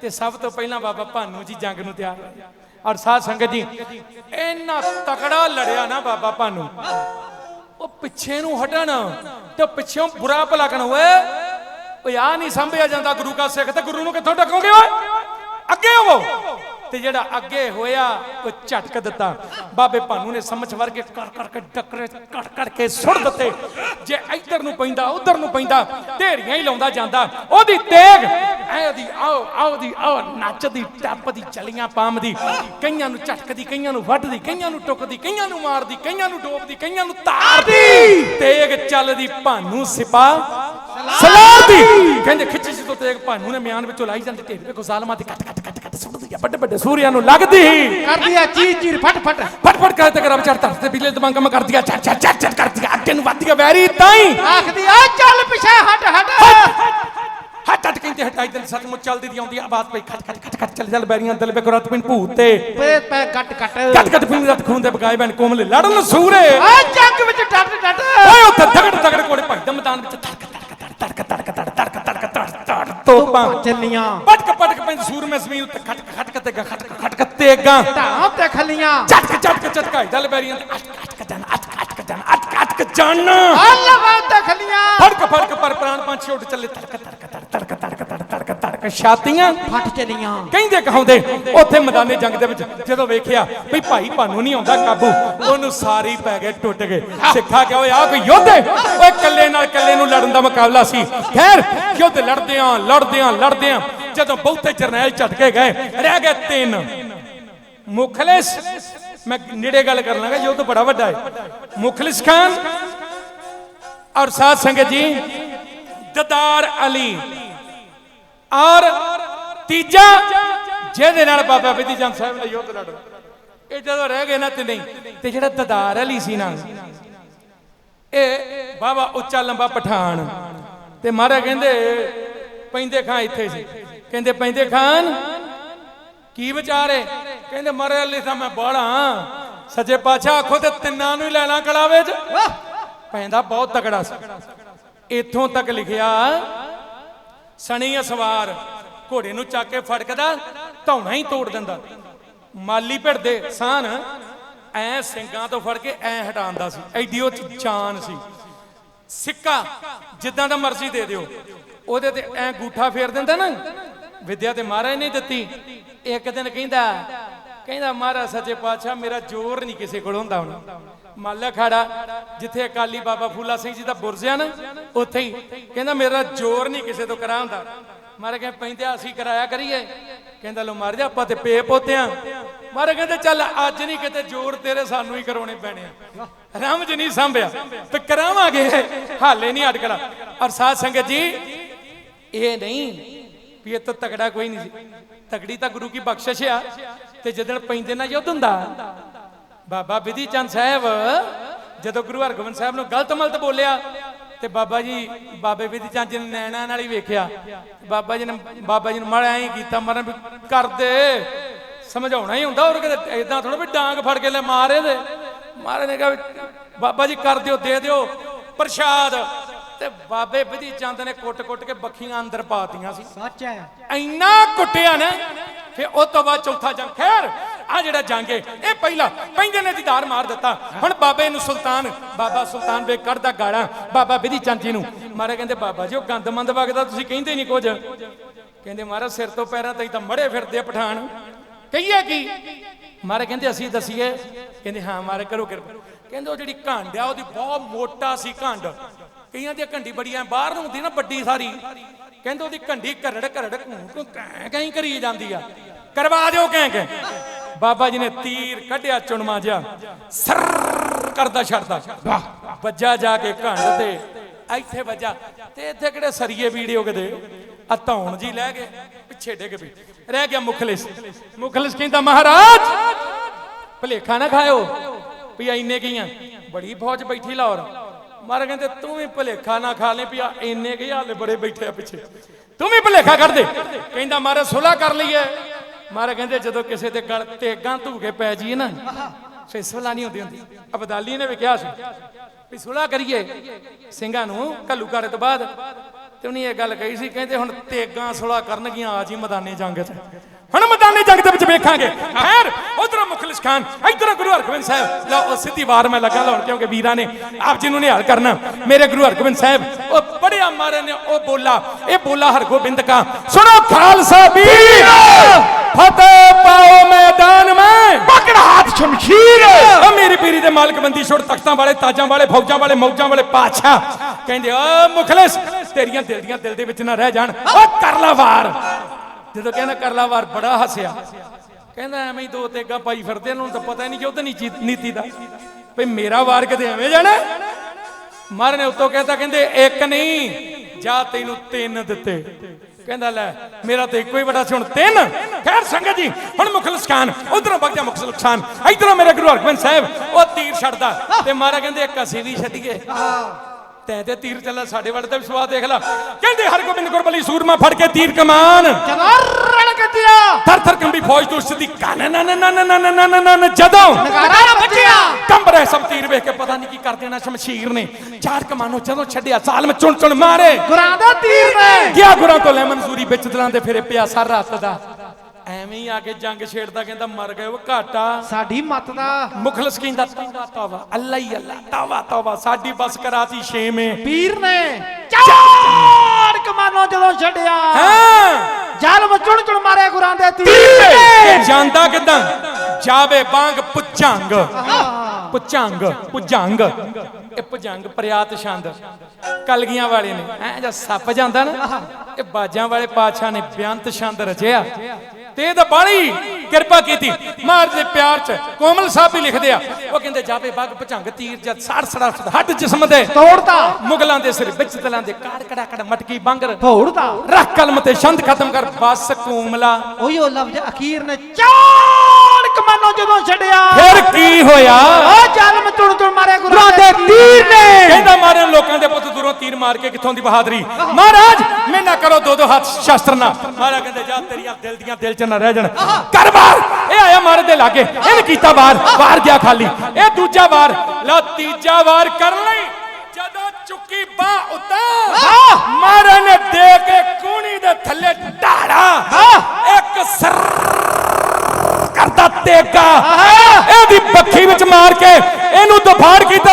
ਤੇ ਸਭ ਤੋਂ ਪਹਿਲਾਂ ਬਾਬਾ ਭਾਨੂ ਜੀ ਜੰਗ ਨੂੰ ਤਿਆਰ ਹੋਏ ਔਰ ਸਾਧ ਸੰਗਤ ਜੀ, ਇੰਨਾ ਤਕੜਾ ਲੜਿਆ ਨਾ ਬਾਬਾ ਭਾਨੂ। ਉਹ ਪਿੱਛੇ ਨੂੰ ਹਟਣ ਤੇ ਪਿੱਛੋਂ ਬੁਰਾ ਭਲਾ ਕਰਨ, ਓਏ ਓਏ ਆ ਨਹੀਂ ਸੰਭਿਆ ਜਾਂਦਾ ਗੁਰੂ ਕਾ ਸਿੱਖ, ਤੇ ਗੁਰੂ ਨੂੰ ਕਿੱਥੋਂ ਡਕੋਗੇ, ਓਏ? ਅੱਗੇ ਹੋਵੋ। ਤੇ ਜਿਹੜਾ ਅੱਗੇ ਹੋਇਆ, ਉਹ ਝਟਕ ਦਿੱਤਾ। ਬਾਬੇ ਭਾਨੂ ਨੇ ਸਮਝ ਵਰ ਕੇ ਕਰ ਕਰ ਕੇ ਟੱਕਰੇ ਕੱਟ ਕੱਟ ਕੇ ਸੁੱਟ ਦਿੱਤੇ। ਜੇ ਇੱਧਰ ਨੂੰ ਪੈਂਦਾ, ਉਧਰ ਨੂੰ ਪੈਂਦਾ, ਢੇਰੀਆਂ ਹੀ ਲਾਉਂਦਾ ਜਾਂਦਾ। ਉਹਦੀ ਤੇਗ, ਐ ਉਹਦੀ ਆਓ ਆਓ ਦੀ ਆਓ, ਨੱਚਦੀ, ਟੱਪਦੀ ਚਲੀਆਂ ਪਾਮਦੀ। ਕਈਆਂ ਨੂੰ ਝਟਕਦੀ, ਕਈਆਂ ਨੂੰ ਵੱਢਦੀ, ਕਈਆਂ ਨੂੰ ਟੁੱਕਦੀ, ਕਈਆਂ ਨੂੰ ਮਾਰਦੀ, ਕਈਆਂ ਨੂੰ ਡੋਬਦੀ, ਕਈਆਂ ਨੂੰ ਤਾਰਦੀ। ਤੇਗ ਚੱਲਦੀ ਭਾਨੂ ਸਿਪਾ। ਸਲਾਰਦੀ ਕਹਿੰਦੇ ਖਿੱਚੀ ਸੀ ਤੋਂ ਤੇਗ ਭਾਨੂ ਨੇ ਮਿਆਨ ਵਿੱਚੋਂ ਲਾਈ ਜਾਂਦੀ, ਢੇਰ ਵੇਖੋ ਜ਼ਾਲਮਾਂ ਦੀ ਕੱਟ ਕੱਟ ਕੱਟ ਕੱਟ ਸੁੱਟਦੀ ਆ ਵੱਡੇ ਵੱਡੇ ਸੂਰਿਆਂ ਨੂੰ ਲੱਗਦੀ ਕਰਦੀ ਆ ਚੀਰ ਚੀਰ ਫਟ ਫਟ ਫਟ ਫਟ ਕਰਦੇ ਤੇ ਗਰਮ ਚੜਤਾ ਤੇ ਬਿਜਲੀ ਦਮਾਂਗ ਮੈਂ ਕਰਦੀ ਆ ਚੱਟ ਚੱਟ ਚੱਟ ਚੱਟ ਕਰਦੀ ਆ ਅੱਗੇ ਨੂੰ ਵੱਧਦੀ ਆ ਵੈਰੀ ਤਾਈ ਆਖਦੀ ਆ ਚੱਲ ਪਿਛੇ ਹਟ ਹਟ ਹੱਟ ਹੱਟ ਕਹਿੰਦੇ ਹਟਾਈ ਦਿਲ ਸੱਚਮੁੱਚ ਚੱਲਦੀ ਦੀ ਆਉਂਦੀ ਆ ਆਵਾਜ਼ ਪਈ ਖਟ ਖਟ ਖਟ ਖਟ ਚੱਲ ਚੱਲ ਬੈਰੀਆਂ ਦਿਲ ਵੇ ਕਰਤ ਪਿੰਨ ਭੂਤ ਤੇ ਪੇ ਪੈ ਕੱਟ ਕੱਟ ਕੱਟ ਕੱਟ ਪਿੰਨ ਰਤ ਖੂਨ ਦੇ ਬਗਾਏ ਬੈਣ ਕੋਮਲੇ ਲੜਨ ਸੂਰੇ ਆ ਜੰਗ ਵਿੱਚ ਡਟ ਡਟ ਓਏ ਉੱਥੇ ਤਗੜ ਤਗੜ ਕੋੜੇ ਭਾਈ ਦੇ ਮੈਦਾਨ ਵਿੱਚ ਤੜਕ ਤੜਕ ਤੜਕ ਤੜਕ ਤੋਪਾਂ ਚੱਲੀਆਂ ਪਟਕ ਪਟਕ ਪੈਂ ਸੂਰ ਮੈਂ ਸਮੀ ਉੱਤੇ ਖਟਕ ਖਟਕ ਤੇ ਖਟਕ ਖਟਕ ਤੇ ਗਾ ਢਾਂ ਤੇ ਖਲੀਆਂ ਝਟਕ ਝਟਕ ਝਟਕਾਈ ਜਲ ਬੈਰੀਆਂ ਤੇ ਅਟਕ ਅਟਕ ਜਾਨ ਅਟਕ ਅਟਕ ਜਾਨ ਅਟਕ ਅਟਕ ਜਾਨ ਅੱਲਾ ਵਾਂ ਤੇ ਖਲੀਆਂ ਫੜਕ ਫੜਕ ਪਰ ਪ੍ਰਾਣ ਪੰਛੀ ਉੱਡ ਚੱਲੇ ਤੜਕ ਤੜਕ ਤੜਕ ਛਾਤੀਆਂ ਫਟ ਚੱਲੀਆਂ। ਕਹਿੰਦੇ ਕਹਾਉਂਦੇ ਉੱਥੇ ਮੈਦਾਨੇ ਜੰਗ ਦੇ ਵਿੱਚ ਜਦੋਂ ਵੇਖਿਆ ਵੀ ਭਾਈ ਭਾਨੂੰ ਨਹੀਂ ਆਉਂਦਾ ਕਾਬੂ ਉਹਨੂੰ ਸਾਰੀ ਪੈ ਗਏ ਟੁੱਟ ਗਏ। ਸਿੱਖਾ ਓਏ ਆ ਕੋਈ ਯੁੱਧ ਹੈ? ਓਏ ਕੱਲੇ ਨਾਲ ਕੱਲੇ ਨੂੰ ਲੜਨ ਦਾ ਮੁਕਾਬਲਾ ਸੀ। ਖੈਰ ਯੁੱਧ ਲੜਦਿਆਂ ਲੜਦਿਆਂ ਲੜਦਿਆਂ ਜਦੋਂ ਬਹੁਤੇ ਜਰਨੈਲ ਝਟਕੇ ਗਏ ਰਹਿ ਗਏ ਤਿੰਨ। ਮੁਖਲਿਸ ਮੈਂ ਨੇੜੇ ਗੱਲ ਕਰਨ ਲੱਗਾ ਯੁੱਧ ਬੜਾ ਵੱਡਾ ਹੈ ਮੁਖਲਿਸ ਖਾਨ ਔਰ ਸਾਧ ਸੰਗਤ ਜੀ ਦਦਾਰ ਅਲੀ। ਔਰ ਤੀਜਾ ਜਿਹਦੇ ਨਾਲ ਬਾਬਾ ਵਿਧੀ ਚੰਦ ਸਾਹਿਬ ਨੇ ਯੁੱਧ ਲੜੋ ਇਹ ਜਦੋਂ ਰਹਿ ਗਏ ਨਾ ਤੇ ਨਹੀਂ ਤੇ ਜਿਹੜਾ ਦਦਾਰ ਅਲੀ ਸੀ ਨਾ ਇਹ ਬਾਬਾ ਉੱਚਾ ਲੰਬਾ ਪਠਾਨ। ਤੇ ਮਹਾਰਾਜ ਕਹਿੰਦੇ ਪੈਂਦੇ ਖਾਂ ਇੱਥੇ ਸੀ। ਕਹਿੰਦੇ ਪੈਂਦੇ ਖਾਨ ਕੀ ਵਿਚਾਰ ਕਹਿੰਦੇ ਮਹਾਰਾਜ ਅਲੀ ਤਾਂ ਮੈਂ ਬਾਹਲਾ ਸੱਚੇ ਪਾਤਸ਼ਾਹ ਆਖੋ ਤੇ ਤਿੰਨਾਂ ਨੂੰ ਹੀ ਲੈ ਲਾਂ ਕਲਾਵੇ 'ਚ। ਪੈਂਦਾ ਬਹੁਤ ਤਕੜਾ ਸੀ। ਇੱਥੋਂ ਤੱਕ ਲਿਖਿਆ ਸਣੀ ਅਸਵਾਰ ਘੋੜੇ ਨੂੰ ਚੱਕ ਕੇ ਫੜਕਦਾ, ਧੌਣਾ ਹੀ ਤੋੜ ਦਿੰਦਾ। ਮਾਲੀ ਭਿੜਦੇ ਸਾਨ ਐ ਸਿੰਘਾਂ ਤੋਂ ਫੜ ਕੇ ਐ ਹਟਾਉਂਦਾ ਸੀ। ਐਡੀ ਉਹ 'ਚ ਸੀ। ਸਿੱਕਾ ਜਿੱਦਾਂ ਦਾ ਮਰਜ਼ੀ ਦੇ ਦਿਓ। ਉਹਦੇ ਤੇ ਐ ਗੂਠਾ ਫੇਰ ਦਿੰਦਾ ਨਾ। ਵਿਦਿਆ ਤੇ ਮਹਾਰਾਜ ਨੇ ਦਿੱਤੀ। ਇੱਕ ਦਿਨ ਕਹਿੰਦਾ ਕਹਿੰਦਾ, ਮਹਾਰਾਜ, ਸੱਚੇ ਪਾਤਸ਼ਾਹ, ਮੇਰਾ ਜ਼ੋਰ ਨਹੀਂ ਕਿਸੇ ਕੋਲ ਹੁੰਦਾ ਹੁਣ। ਮਾਲਾ ਖਾੜਾ, ਜਿੱਥੇ ਅਕਾਲੀ ਬਾਬਾ ਫੂਲਾ ਸਿੰਘ ਜੀ ਦਾ ਬੁਰਜਿਆ ਨਾ, ਉੱਥੇ ਹੀ। ਕਹਿੰਦਾ ਮੇਰਾ ਜ਼ੋਰ ਨਹੀਂ ਕਿਸੇ ਤੋਂ ਕਰਾ ਹੁੰਦਾ ਮਾਰੇ ਕਹਿੰਦੇ, ਪੈਂਦੇ ਅਸੀਂ ਕਰਾਇਆ ਕਰੀਏ। ਕਹਿੰਦਾ ਲੋ ਮਰ ਜਾ, ਆਪਾਂ ਤੇ ਪੇ ਪੋਤਿਆਂ ਮਾਰੇ ਕਹਿੰਦੇ, ਚੱਲ ਅੱਜ ਨਹੀਂ ਕਿਤੇ ਜ਼ੋਰ ਤੇਰੇ ਸਾਨੂੰ ਹੀ ਕਰਾਉਣੇ ਪੈਣੇ ਆ। ਰਮਜ ਨਹੀਂ ਸੰਭਿਆ। ਤੇ ਕਰਾਵਾਂਗੇ, ਹਾਲੇ ਨਹੀਂ ਅਟਕਲਾ। ਔਰ ਸਾਧ ਸੰਗਤ ਜੀ, ਇਹ ਨਹੀਂ ਵੀ ਇਹ ਤੋਂ ਤਗੜਾ ਕੋਈ ਨਹੀਂ ਸੀ। ਤਗੜੀ ਤਾਂ ਗੁਰੂ ਕੀ ਬਖਸ਼ਿਸ਼ ਆ। ਤੇ ਜਦੋਂ ਪੈਂਦੇ ਨਾ ਯੁੱਧ ਹੁੰਦਾ ਬਾਬਾ ਵਿਧੀ ਚੰਦ ਸਾਹਿਬ ਜਦੋਂ ਗੁਰੂ ਹਰਗੋਬਿੰਦ ਸਾਹਿਬ ਨੂੰ ਗਲਤ ਮਲਤ ਬੋਲਿਆ ਤੇ ਬਾਬਾ ਜੀ ਬਾਬੇ ਵਿਧੀ ਚੰਦ ਜੀ ਨੇ ਨੈਣਾ ਨਾਲ ਹੀ ਵੇਖਿਆ। ਬਾਬਾ ਜੀ ਨੇ ਬਾਬਾ ਜੀ ਨੂੰ ਮੜ ਐਂ ਕੀਤਾ ਮਰਨ ਵੀ ਕਰ ਦੇ ਸਮਝਾਉਣਾ ਹੀ ਹੁੰਦਾ ਹੋਰ ਕਿਤੇ ਇਦਾਂ ਥੋੜਾ ਵੀ ਡਾਂਗ ਫੜ ਕੇ ਲੈ ਮਾਰੇ ਦੇ। ਮਾਰੇ ਨੇ ਕਿਹਾ ਬਾਬਾ ਜੀ ਕਰ ਦਿਓ ਦੇ ਦਿਓ ਪ੍ਰਸ਼ਾਦ। ਤੇ ਬਾਬੇ ਵਿਧੀ ਚੰਦ ਨੇ ਕੁੱਟ-ਕੁੱਟ ਕੇ ਬੱਖੀਆਂ ਅੰਦਰ ਪਾਤੀਆਂ ਸੀ। ਸੱਚ ਹੈ। ਇੰਨਾ ਕੁੱਟਿਆ ਨਾ ਫਿਰ ਉਹ ਤੋਂ ਬਾਅਦ ਚੌਥਾ ਜੰਗ ਖੈਰ ਆ ਜਿਹੜਾ ਜੰਗ, ਇਹ ਪਹਿਲਾ ਪੈਂਦੇ ਨੇ ਦੀਦਾਰ ਮਾਰ ਦਿੱਤਾ। ਹੁਣ ਬਾਬੇ ਨੂੰ ਸੁਲਤਾਨ, ਬਾਬਾ ਸੁਲਤਾਨ ਬੇਗ ਕੱਢਦਾ ਗਾਲਾਂ, ਬਾਬਾ ਵਿਧੀ ਚੰਦ ਜੀ ਨੂੰ। ਮਾਰੇ ਕਹਿੰਦੇ, ਬਾਬਾ ਜੀ, ਉਹ ਗੰਦਮੰਦ ਵਗਦਾ, ਤੁਸੀਂ ਕਹਿੰਦੇ ਨਹੀਂ ਕੁਝ? ਕਹਿੰਦੇ, ਮਹਾਰਾਜ, ਸਿਰ ਤੋਂ ਪੈਰਾਂ ਤਾਈਂ ਤਾਂ ਮੜੇ ਫਿਰਦੇ ਆ ਪਠਾਨ। ਕਹੀਏ ਕੀ? ਮਾਰੇ ਕਹਿੰਦੇ, ਅਸੀਂ ਦਸੀਏ। ਕਹਿੰਦੇ, ਹਾਂ, ਮਾਰੇ, ਕਰੋ ਕਿਰਪਾ। ਕਹਿੰਦੇ, ਉਹ ਜਿਹੜੀ ਘੰਡ ਆ, ਉਹਦੀ ਬਹੁਤ ਮੋਟਾ ਸੀ ਘੰਡ। ਕਈਆਂ ਦੀ ਘੰਡੀ ਬੜੀ ਬੜੀਆਂ, ਬਾਹਰ ਨੂੰ ਹੁੰਦੀ ਨਾ ਵੱਡੀ ਸਾਰੀ। ਕਹਿੰਦੇ, ਉਹਦੀ ਘੰਡੀ ਘਰੜ ਘਰੜ ਘੂੰ ਘੂੰ ਕੈਂ ਕੈਂ ਕਰੀ ਜਾਂਦੀ ਆ? ਕਰਵਾ ਦਿਓ ਕੈਂ ਕੈਂ ਬਾਬਾ ਜੀ ਨੇ ਤੀਰ ਕੱਢਿਆ ਚੁਣਮਾ ਜਿਹਾ। ਸਰ ਕਰਦਾ ਛੱਡਦਾ। ਵਾਹ। ਵੱਜਾ ਜਾ ਕੇ ਘੰਡ ਤੇ। ਇੱਥੇ ਵੱਜਾ। ਤੇ ਇੱਥੇ ਕਿਹੜੇ ਸਰੀਏ ਵੀਡੀਓ ਕਿਤੇ ਆ ਧੌਣ ਜੀ ਲੈ ਗਏ। ਪਿੱਛੇ ਡਿੱਗ ਪਈ। ਰਹਿ ਗਿਆ ਮੁਖਲਿਸ। ਮੁਖਲਿਸ ਕਹਿੰਦਾ ਮਹਾਰਾਜ ਭਲੇਖਾ ਨਾ ਖਾਇਓ। ਵੀ ਇੰਨੇ ਕੀਆਂ ਬੜੀ ਫੌਜ ਬੈਠੀ ਲਾਹੌਰ। ਮਾਰ ਕਹਿੰਦੇ ਤੂੰ ਵੀ ਭਲੇਖਾ ਨਾ ਖਾ ਲੈ ਵੀ ਆ ਇੰਨੇ ਕੀ ਹਾਲੇ ਬੜੇ ਬੈਠੇ ਆ ਪਿੱਛੇ। ਤੂੰ ਵੀ ਭਲੇਖਾ ਕਰ ਦੇ। ਕਹਿੰਦਾ ਮਾਰੇ ਸੁਲਾ ਕਰ ਲਈਏ। ਮਹਾਰਾਜ ਕਹਿੰਦੇ ਜਦੋਂ ਕਿਸੇ ਦੇ ਗਲ ਤੇਗਾਂ ਧੂਕੇ ਪੈ ਜੀਏ ਨਾ ਫੇ ਸੁਲਾ ਨਹੀਂ ਹੁੰਦੀ ਹੁੰਦੀ। ਅਬਦਾਲੀ ਨੇ ਵੀ ਕਿਹਾ ਸੀ ਵੀ ਸੁਲਾ ਕਰੀਏ। ਸਿੰਘਾਂ ਨੂੰ ਘੱਲੂਕਾਰੇ ਤੋਂ ਬਾਅਦ। ਤੇ ਉਹਨੇ ਇਹ ਗੱਲ ਕਹੀ ਸੀ, ਕਹਿੰਦੇ ਹੁਣ ਤੇਗਾਂ ਸੁਲਾ ਕਰਨਗੀਆਂ ਆ ਜੀ ਮੈਦਾਨੇ ਜੰਗ 'ਚ। ਹੁਣ ਮੈਦਾਨੇ ਜੰਗ ਦੇ ਵਿੱਚ ਵੇਖਾਂਗੇ। ਖੈਰ, ਉਧਰ ਮੁਖਲਿਸ ਖਾਨ, ਇਧਰ ਗੁਰੂ ਹਰਗੋਬਿੰਦ ਸਾਹਿਬ। ਲਓ, ਉਹ ਸਿੱਧੀ ਵਾਰ ਮੈਂ ਲੱਗਾ ਲਾਉਣ, ਕਿਉਂਕਿ ਵੀਰਾਂ ਨੇ ਆਪ ਜੀ ਨੂੰ ਨਿਹਾਲ ਕਰਨਾ। ਮੇਰੇ ਗੁਰੂ ਹਰਗੋਬਿੰਦ ਸਾਹਿਬ, ਉਹ ਬੜਿਆ ਮਾਰੇ ਨੇ, ਉਹ ਬੋਲਾ। ਇਹ ਬੋਲਾ ਹਰਗੋਬਿੰਦ ਕਾ। ਸੁਣੋ ਖਾਲਸਾ ਵੀਰ ਫਤਿਹ ਪਾਓ ਮੈਦਾਨ ਮੈਂ। ਪਕੜ ਹੱਥ ਸ਼ਮਸ਼ੀਰ ਓ ਮੇਰੀ ਪੀਰੀ ਦੇ ਮਾਲਕ ਬੰਦੀ ਛੋੜ ਤਖਤਾਂ ਵਾਲੇ ਤਾਜਾਂ ਵਾਲੇ ਫੌਜਾਂ ਵਾਲੇ ਮੌਜਾਂ ਵਾਲੇ ਪਾਤਸ਼ਾਹ। ਕਹਿੰਦੇ ਓ ਮੁਖਲਿਸ ਤੇਰੀਆਂ ਦਿਲ ਦੀਆਂ ਦਿਲ ਦੇ ਵਿੱਚ ਨਾ ਰਹਿ ਜਾਣ। ਓ ਕਰ ਲਾ ਵਾਰ ਜਦੋਂ ਕਹਿੰਦਾ ਕਰ ਲਾ ਵਾਰ ਬੜਾ ਹੱਸਿਆ। ਕਹਿੰਦਾ ਐਵੇਂ ਹੀ ਦੋ ਤੇਗਾ ਪਾਈ ਫਿਰਦੇ ਨੂੰ ਤਾਂ ਪਤਾ ਨਹੀਂ ਯੁੱਧ ਨੀਤੀ ਨੀਤੀ ਦਾ। ਭਈ ਮੇਰਾ ਵਾਰ ਕਿਤੇ ਐਵੇਂ ਜਾਣਾ? ਮਹਾਰਾਜ ਨੇ ਉੱਤੋਂ ਕਹਿੰਦਾ ਕਹਿੰਦੇ ਇੱਕ ਨਹੀਂ ਜਾ ਤੈਨੂੰ ਤਿੰਨ ਦਿੱਤੇ। ਕਹਿੰਦਾ ਲੈ, ਮੇਰਾ ਤਾਂ ਇੱਕੋ ਹੀ ਬੜਾ ਸੀ ਹੁਣ ਤਿੰਨ। ਖੈਰ ਸੰਗਤ ਜੀ, ਹੁਣ ਮੁਖਲਿਸ ਖਾਨ ਉਧਰੋਂ ਵਗਦਾ ਮੁਖਲਿਸ ਖਾਨ ਇਧਰੋਂ ਮੇਰੇ ਗੁਰੂ ਹਰਗੋਬਿੰਦ ਸਾਹਿਬ, ਉਹ ਤੀਰ ਛੱਡਦਾ। ਤੇ ਮਹਾਰਾਜ ਕਹਿੰਦੇ, ਇੱਕ ਅਸੀਂ ਵੀ ਛੱਡੀਏ। ਤੈ ਤੇ ਤੀਰ ਚੱਲਾ ਸਾਡੇ ਵੱਲ ਤੇ ਸਵਾਦ ਦੇਖ ਲਾ। ਕਹਿੰਦੇ ਹਰਗੋਬਿੰਦ ਗੁਰਬਲੀ ਸੂਰਮਾ ਫੜ ਕੇ ਤੀਰ ਕਮਾਨ। ਰਣ ਗੱਜਿਆ ਥਰ ਥਰ ਕੰਬੀ ਫੌਜ ਤੋਂ ਸਿੱਧੀ ਕੰਨ ਨਨ ਨਨ ਨਨ ਨਨ ਨਨ ਜਦੋਂ ਨਗਾਰਾ ਨਾ ਵੱਜਿਆ ਕੰਬ ਰਹੇ ਸਭ ਤੀਰ ਵੇਖ ਕੇ ਪਤਾ ਨਹੀਂ ਕੀ ਕਰ ਦੇਣਾ ਸ਼ਮਸ਼ੀਰ ਨੇ। ਝਾੜ ਕਮਾਨੋ ਜਦੋਂ ਛੱਡਿਆ ਸਾਲਮ ਚੁਣ ਚੁਣ ਮਾਰੇ। ਗੁਰਾਂ ਦਾ ਤੀਰ ਨੇ। ਗਿਆ ਗੁਰਾਂ ਤੋਂ ਲੈ ਮਨਜ਼ੂਰੀ ਵਿੱਚ ਦਲਾਂ ਦੇ ਫਿਰੇ ਪਿਆ ਸਾਰ ਰਾਤ ਦਾ। ਐਵੇਂ ਹੀ ਆ ਕੇ ਜੰਗ ਛੇੜਦਾ ਕਹਿੰਦਾ ਮਰ ਗਏ ਉਹ ਘਾਟਾ। ਸਾਡੀ ਮੱਤ ਦਾ ਮੁਖਲਸ ਕਹਿੰਦਾ ਤੌਬਾ ਅੱਲਾ ਹੀ ਅੱਲਾ ਤੌਬਾ ਤੌਬਾ ਸਾਡੀ ਬਸ ਕਰਾਤੀ ਛੇਵੇਂ। ਪੀਰ ਨੇ ਚਾਰ! ਕਮਾਨੋ ਜਦੋਂ ਛੱਡਿਆ ਹਾਂ! ਜਲ ਚੁਣ ਚੁਣ ਮਾਰੇ ਗੁਰਾਂ ਦੇ ਤੀਰ ਇਹ ਜਾਂਦਾ ਕਿਦਾਂ? ਜਾਵੇ ਬਾਂਗ ਪੁੱਚੰਗ। ਪੁੱਚੰਗ ਪੁੱਜੰਗ। ਇਹ ਪੁੱਜੰਗ ਪ੍ਰਿਆਤ ਛੰਦ। ਕਲਗੀਆਂ ਵਾਲੇ ਨੇ। ਐ ਜਾਂ ਸੱਪ ਜਾਂਦਾ ਨਾ? ਇਹ ਬਾਜਾਂ ਵਾਲੇ ਪਾਤਸ਼ਾਹ ਨੇ ਬੇਅੰਤ ਛੰਦ ਰਚਿਆ। ਤੇ ਇਹ ਤਾਂ ਬਾਣੀ ਕਿਰਪਾ ਕੀਤੀ। ਮਹਾਰਾਜ ਦੇ ਪਿਆਰ ਚ ਕੋਮਲ ਸਾਹਿਬ ਵੀ ਲਿਖਦੇ ਆ ਉਹ ਕਹਿੰਦੇ ਜਾਵੇ ਬਾਗ ਪੁੱਚੰਗ ਤੀਰ ਜਦ ਸਾੜ ਸੜਾ ਹੱਡ ਜਿਸਮ ਦੇ ਤੋੜਦਾ ਮੁਗਲਾਂ ਦੇ ਸਿਰ ਵਿੱਚ ਤਲਾਂ ਦੇ ਕਾੜ ਕੜਾ ਕੜ ਮਟਕੀ ਬੰਗਰ। ਭੋੜਦਾ ਰੱਖ ਕਲਮ ਤੇ ਛੰਦ ਖਤਮ ਕਰ ਬਸ ਕੋਮਲਾ। ਉਹੀ ਉਹ ਲਫ਼ਜ਼ ਅਖੀਰ ਨੇ ਚਾਰ ਕਮਾਨੋ ਜਦੋਂ ਛੱਡਿਆ। ਫਿਰ ਕੀ ਹੋਇਆ? ਉਹ ਜਲ ਚੁਣ ਚੁਣ ਮਾਰੇ ਗੁਰਾਂ ਦੇ ਤੀਰ ਨੇ। ਕਹਿੰਦਾ ਮਾਰੇ ਲੋਕਾਂ ਦੇ ਪੁੱਤ ਦੂਰੋਂ ਤੀਰ ਮਾਰ ਕੇ ਕਿੱਥੋਂ ਦੀ ਬਹਾਦਰੀ? ਮਹਾਰਾਜ ਮੈਂ ਨਾ ਕਰੋ ਦੋ ਦੋ ਹੱਥ ਸ਼ਸਤਰ ਨਾਲ। ਮਹਾਰਾਜ ਕਹਿੰਦੇ ਜਾ ਤੇਰੀਆਂ ਦਿਲ ਦੀਆਂ ਦਿਲ ਚ ਨਾ ਰਹਿ ਜਾਣ। ਕਰ ਬਾਰ ਇਹ ਆਇਆ ਮਾਰੇ ਦੇ ਲਾਗੇ। ਇਹਨੇ ਕੀਤਾ ਵਾਰ ਵਾਰ ਗਿਆ ਖਾਲੀ। ਇਹ ਦੂਜਾ ਵਾਰ। ਲਾ ਤੀਜਾ ਵਾਰ ਕਰ ਲਈ ਜਦੋਂ ਚੁੱਕੀ ਬਾਹ ਉਤਾਂ ਮਹਾਰਾਜ ਨੇ ਦੇ ਕੇ ਕੂਣੀ ਦੇ ਥੱਲੇ ਢਾੜਾ ਇੱਕ ਸਰ ਕਰਦਾ ਤੇਗਾ ਇਹਦੀ ਬੱਖੀ ਵਿੱਚ ਮਾਰ ਕੇ ਇਹਨੂੰ ਦਫਾੜ ਕੀਤਾ।